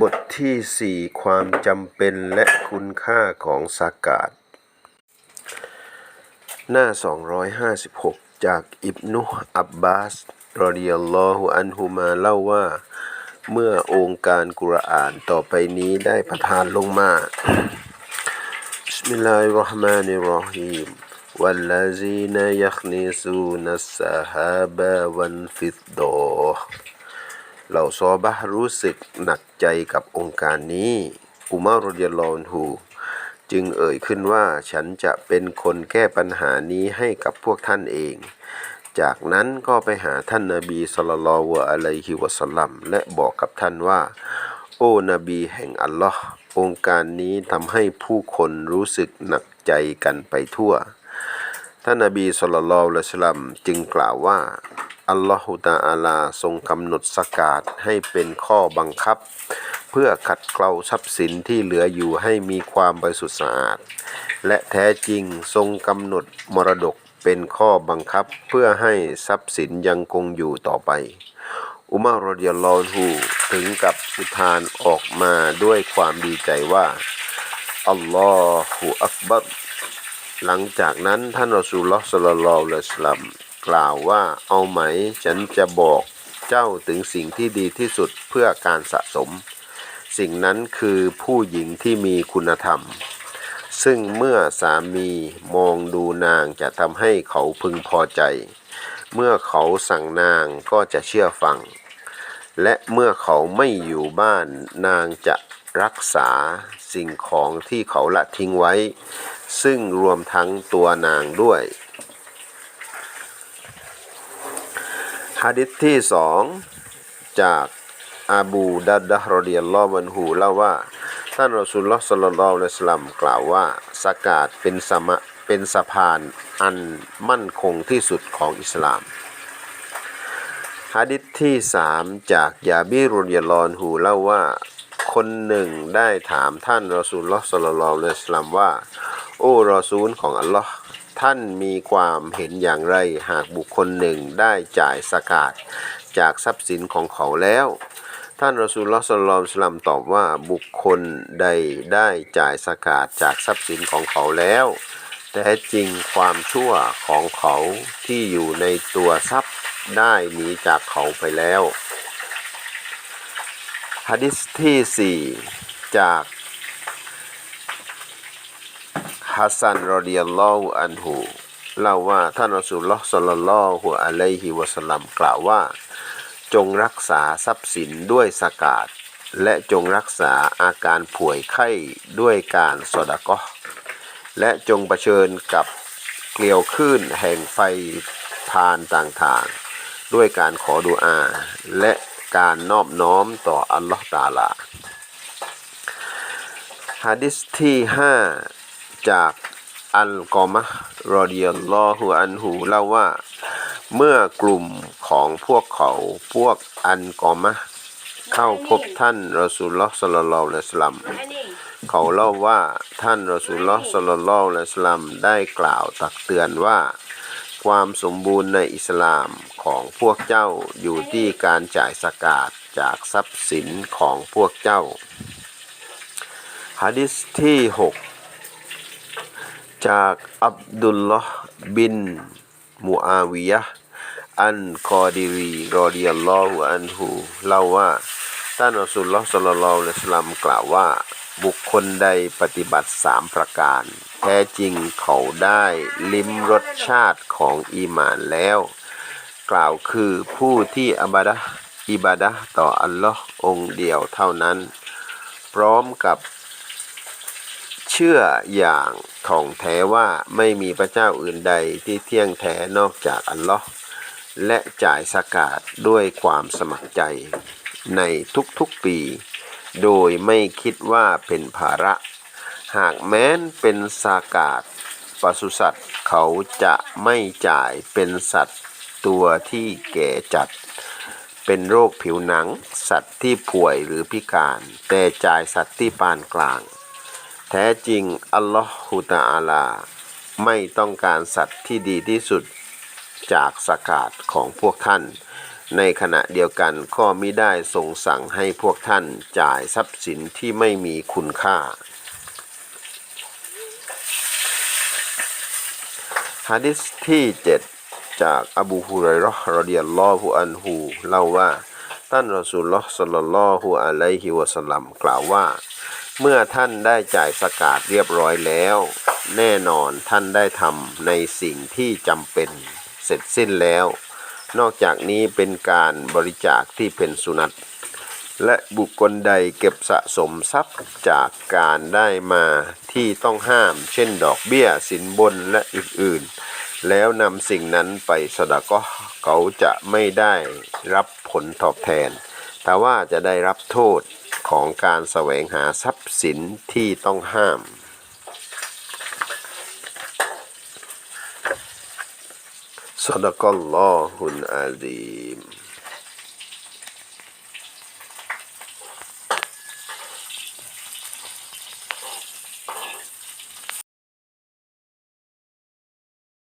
บทที่สี่ความจำเป็นและคุณค่าของสากาศ หน้า 256 จากอิบนุอับบาสรอดิยัลลอฮุอันฮุมาเล่าว่า เมื่อองค์การกุรอานต่อไปนี้ได้ประทานลงมา บิสมิลลาฮิรเราะห์มานิรเราะฮีม والذين يخنسون السحاب والفضة เราซอบะรู้สึกหนักใจกับองค์การนี้อุมารรดิยัลลอฮุอันฮูจึงเอ่ยขึ้นว่าฉันจะเป็นคนแก้ปัญหานี้ให้กับพวกท่านเอง จากนั้นก็ไปหาท่านนาบีศ็อลลัลลอฮุอะลัยฮิวะสลลัมและบอกกับท่านว่า โอ้นบีแห่งอัลลอฮ์องค์การนี้ทำให้ผู้คนรู้สึกหนักใจกันไปทั่ว ท่านนบีสุลต่านละสลัมจึงกล่าวว่า อัลลอฮฺตาอาลาทรงกำหนดสกาดให้เป็นข้อบังคับ เพื่อขัดเกลาทรัพย์สินที่เหลืออยู่ให้มีความบริสุทธิ์สะอาด และแท้จริงทรงกำหนดมรดกเป็นข้อบังคับเพื่อให้ทรัพย์สินยังคงอยู่ต่อไป อุมารรดิยัลอฮูถึงกับอุทานออกมาด้วยความดีใจว่า อัลลอฮฺอักบัรหลังจากนั้นท่านรอซูลลอฮ์สัลลัลลอฮุลัยฮิวะสลัม กล่าวว่าเอาไหมฉันจะบอกเจ้าถึงสิ่งที่ดีที่สุดเพื่อการสะสม สิ่งนั้นคือผู้หญิงที่มีคุณธรรม ซึ่งเมื่อสามีมองดูนางจะทำให้เขาพึงพอใจ เมื่อเขาสั่งนางก็จะเชื่อฟัง และเมื่อเขาไม่อยู่บ้านนางจะรักษาสิ่งของที่เขาละทิ้งไว้ ซึ่งรวมทั้งตัวนางด้วย ฮะดิษที่สองจากอาบูดัดดะฮ์รอดิยัลลอมันฮูเล่าว่า ท่านรอสูลลอฮ์สลลัลอฮุอะลัยสลัมกล่าวว่าสกาดเป็นสมะเป็นสะพานอันมั่นคงที่สุดของอิสลามฮะดิษที่สามจากยาบีรุนยาลอนหูเล่าว่า คนหนึ่งได้ถามท่านรอซูลลอฮ์สลลัลลอะลัยสลัมว่า โอ้รอซูลของอัลลอฮ์ ท่านมีความเห็นอย่างไรหากบุคคลหนึ่งได้จ่ายสกาดจากทรัพย์สินของเขาแล้ว ท่านรอซูลลอสลลัลอฮุอะลัยฮิวะสัลลัมตอบว่าบุคคลใดได้จ่ายสกาดจากทรัพย์สินของเขาแล้ว แต่จริงความชั่วของเขาที่อยู่ในตัวทรัพย์ได้หนีจากเขาไปแล้วฮะดิษที่สี่จาก ฮัสซันรอดิยัลลอฮุอันฮูเล่าว่าท่านรอสูลลอฮ์สัลลัลลอฮุอะลัยฮิวะสลัมกล่าวว่า จงรักษาทรัพย์สินด้วยสกาดและจงรักษาอาการป่วยไข้ด้วยการสดกอและจงเผชิญกับเกลียวคลื่นแห่งไฟพานต่างๆ ด้วยการขอดุอา และการนอบน้อมต่ออัลลอฮ์ตาลาฮะดิษที่ห้า จากอัลกอมะรอดิยัลลอฮุอันฮูเล่าว่า เมื่อกลุ่มของพวกเขาพวกอันกอมะเข้าพบท่านรอสูลลอสลลลลอฮุอะลัยฮิวะสลัมเขาเล่าว่าท่านรอสูลลอสลลลลอฮุอะลัยฮิวะสลัมได้กล่าวตักเตือนว่า ความสมบูรณ์ในอิสลามของพวกเจ้าอยู่ที่การจ่ายสกาดจากทรัพย์สินของพวกเจ้าฮะดิษที่หก จากอับดุลลอฮ์บินมูอาวิยะอันกอดิรีรอดิยัลลอฮุอันฮูเล่าว่าท่านรอสูลลอฮ์สัลลัลลอฮุอะลัยฮิวะสลลัมกล่าวว่า บุคคลใดปฏิบัติสามประการ แท้จริงเขาได้ลิ้มรสชาติของอีมานแล้ว กล่าวคือผู้ที่อบาดะอิบาดะห์ต่ออัลลอฮ์องเดียวเท่านั้น พร้อมกับ เชื่ออย่างถ่องแท้ว่าไม่มีพระเจ้าอื่นใดที่เที่ยงแท้นอกจากอัลลอฮ์และจ่ายสกาดด้วยความสมัครใจในทุกๆปี โดยไม่คิดว่าเป็นภาระ หากแม้นเป็นสากาศปศุสัตว์เขาจะไม่จ่ายเป็นสัตว์ตัวที่แก่จัด เป็นโรคผิวหนัง สัตว์ที่ป่วยหรือพิการ แต่จ่ายสัตว์ที่ปานกลาง แท้จริง อัลลอฮฺตะอาลา ไม่ต้องการสัตว์ที่ดีที่สุดจากสกาดของพวกท่าน ในขณะเดียวกันก็มิได้ทรงสั่งให้พวกท่านจ่ายทรัพย์สินที่ไม่มีคุณค่าฮะดิษที่ 7 จากอบูฮุไรเราะห์รอฎิยัลลอฮุอันฮูเล่าว่า ท่านรอสูลลอฮ์สัลลัลลอฮุอะลัยฮิวะสัลลัมกล่าวว่า เมื่อท่านได้จ่ายสกาดเรียบร้อยแล้ว แน่นอนท่านได้ทำในสิ่งที่จำเป็นเสร็จสิ้นแล้ว นอกจากนี้เป็นการบริจาคที่เป็นสุนัตและบุคคลใดเก็บสะสมทรัพย์จากการได้มาที่ต้องห้าม เช่นดอกเบี้ยสินบนและอื่นๆ แล้วนำสิ่งนั้นไปสดาก็เขาจะไม่ได้รับผลตอบแทน แต่ว่าจะได้รับโทษ ของการแสวงหาทรัพย์สินที่ต้องห้ามสดกลลอฮุนอาดีม